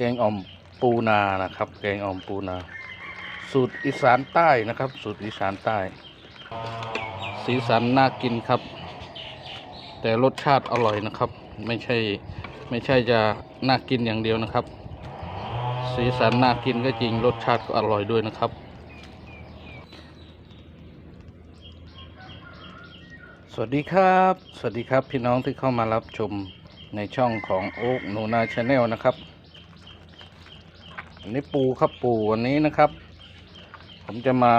แกงอ่อมปูนานะครับ แกงอ่อมปูนา สูตรอีสานใต้นะครับ สูตรอีสานใต้ สีสันน่ากินครับ แต่รสชาติอร่อยนะครับ ไม่ใช่ไม่ใช่จะน่ากินอย่างเดียวนะครับ สีสันน่ากินก็จริงรสชาติก็อร่อยด้วยนะครับ สวัสดีครับ สวัสดีครับพี่น้องที่เข้ามารับชมในช่องของโอ๊กหนูนาชาแนลนะครับ อันนี้ปูครับปูวันนี้นะครับ ผมจะมา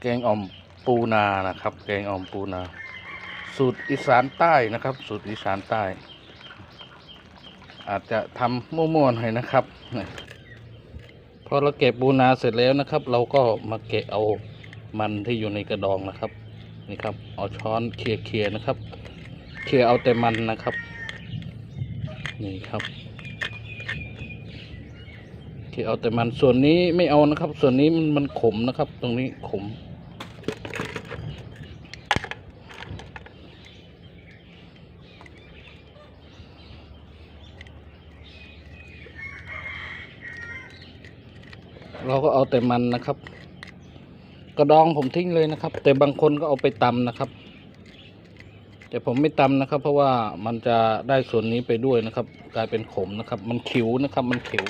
แกงอ่อมปูนานะครับ แกงอ่อมปูนา สูตรอีสานใต้นะครับ สูตรอีสานใต้ อาจจะทำมั่วๆหน่อยนะครับพอเราเก็บปูนาเสร็จแล้วนะครับ เราก็มาเกะเอามันที่อยู่ในกระดองนะครับนี่ครับเอาช้อนเคลียร์ๆนะครับ เคลียร์เอาแต่มันนะครับ นี่ครับ เคลียร์เอาแต่มันส่วนนี้ไม่เอานะครับ ส่วนนี้มันมันขมนะครับ ตรงนี้ขม เราก็เอาแต่มันนะครับ กระดองผมทิ้งเลยนะครับ แต่บางคนก็เอาไปตำนะครับ แต่ผมไม่ตำนะครับ เพราะว่ามันจะได้ส่วนนี้ไปด้วยนะครับ กลายเป็นขมนะครับ มันขิวนะครับ มันขิว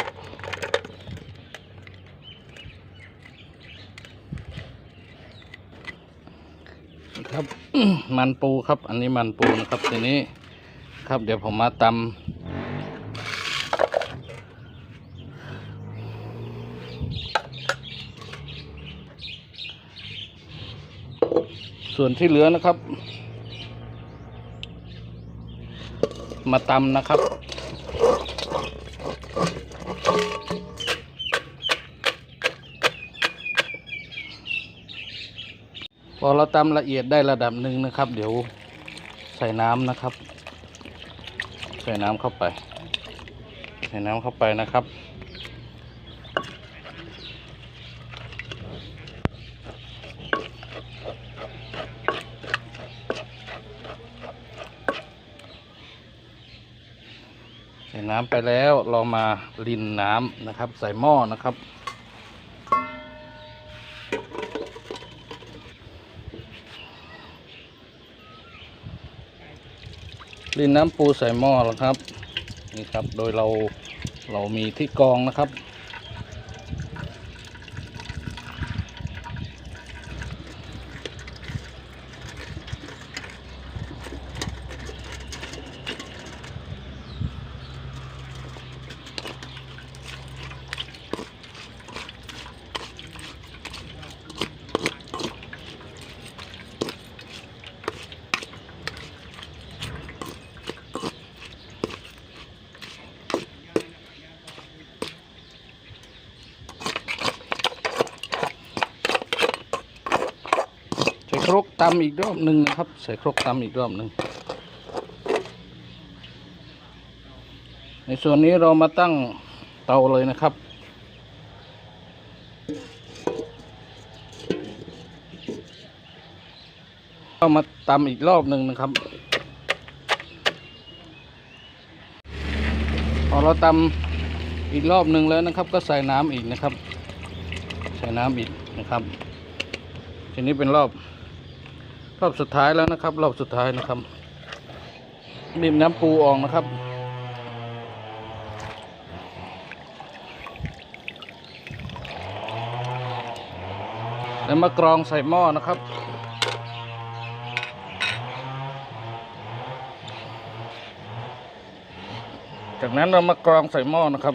ครับ มันปูครับ อันนี้มันปูนะครับทีนี้ครับเดี๋ยวผมมาตำส่วนที่เหลือนะครับ มาตำนะครับ อเราตำละเอียดได้ระดับหนึ่งนะครับ เดี๋ยวใส่น้ำนะครับ ใส่น้ำเข้าไป ใส่น้ำเข้าไปนะครับ ใส่น้ำไปแล้วเรามารินน้ำนะครับ ใส่หม้อนะครับ รินน้ำปูใส่หม้อแล้วครับ นี่ครับ โดยเราเรามีที่กองนะครับ ครกตำอีกรอบหนึ่งนะครับ ใส่ครกตำอีกรอบหนึ่งในส่วนนี้เรามาตั้งเตาเลยนะครับก็มาตำอีกรอบหนึ่งนะครับ พอเราตำอีกรอบหนึ่งแล้วนะครับ ก็ใส่น้ำอีกนะครับ ใส่น้ำอีกนะครับทีนี้เป็นรอบ รอบสุดท้ายแล้วนะครับ รอบสุดท้ายนะครับบีบน้ำปูออกนะครับ แล้วมากรองใส่หม้อนะครับจากนั้นเรามากรองใส่หม้อนะครับ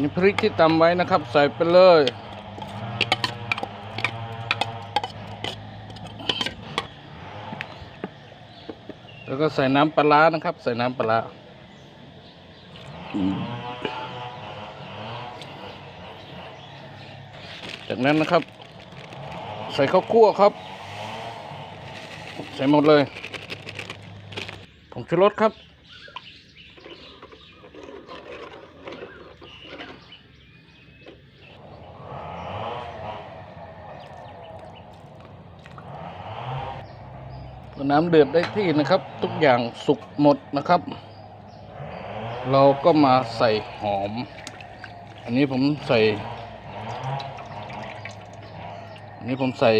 นี่พริกที่ตำไว้นะครับ ใส่ไปเลย แล้วก็ใส่น้ำปลานะครับ ใส่น้ำปลาร้าจากนั้นนะครับ ใส่ข้าวคั่วครับ ใส่หมดเลยผงชูรสครับ น้ำเดือดได้ที่นะครับ ทุกอย่างสุกหมดนะครับ เราก็มาใส่หอม อันนี้ผมใส่ อันนี้ผมใส่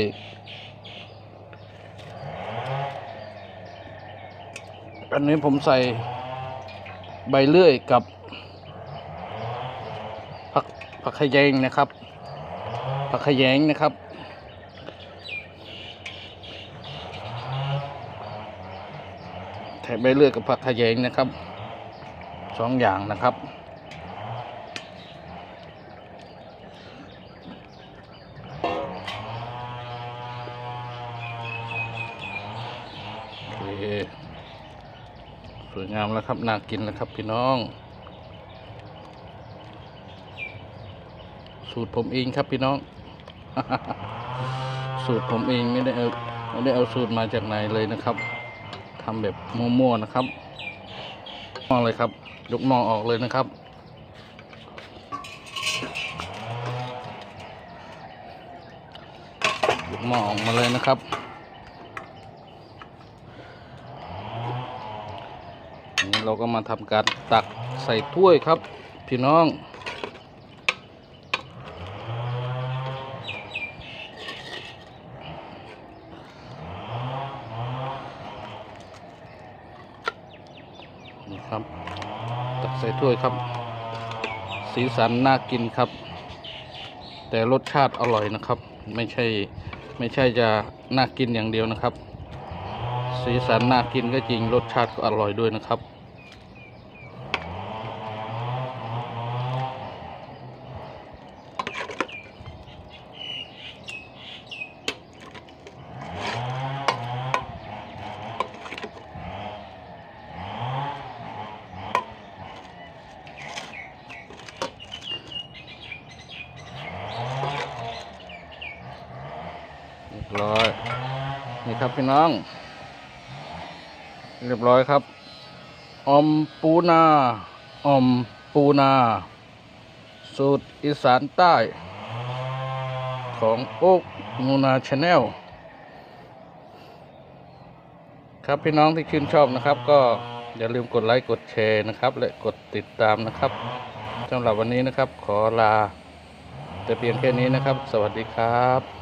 อันนี้ผมใส่ใบเลื่อยกับผักผักขยงนะครับผักขยงนะครับ ใบเลื่อยกับผักขยงนะครับสองอย่างนะครับสวยงามแล้วครับน่ากินแล้วครับพี่น้อง สูตรผมเองครับพี่น้อง สูตรผมเองไม่ได้เอาไม่ได้เอาสูตรมาจากไหนเลยนะครับ ทำแบบมั่วๆนะครับม้อเลยครับ ยกม้อออกเลยนะครับ ยกม้อออกมาเลยนะครับนี่เราก็มาทำการตักใส่ถ้วยครับ พี่น้อง นี่ครับ ด้วยครับ สีสันน่ากินครับ แต่รสชาติอร่อยนะครับ ไม่ใช่ไม่ใช่จะน่ากินอย่างเดียวนะครับ สีสันน่ากินก็จริงรสชาติก็อร่อยด้วยนะครับ รียบร้อย นี่ครับพี่น้อง เรียบร้อยครับอมปูนาออมปูนา สูตรอีสานใต้ ของโอ๊กมูนาชาแนลครับพี่น้องที่ชื่นชอบนะครับ ก็อย่าลืมกดไลค์กดแชร์นะครับ และกดติดตามนะครับสำหรับวันนี้นะครับ ขอลา แต่เพียงแค่นี้นะครับ สวัสดีครับ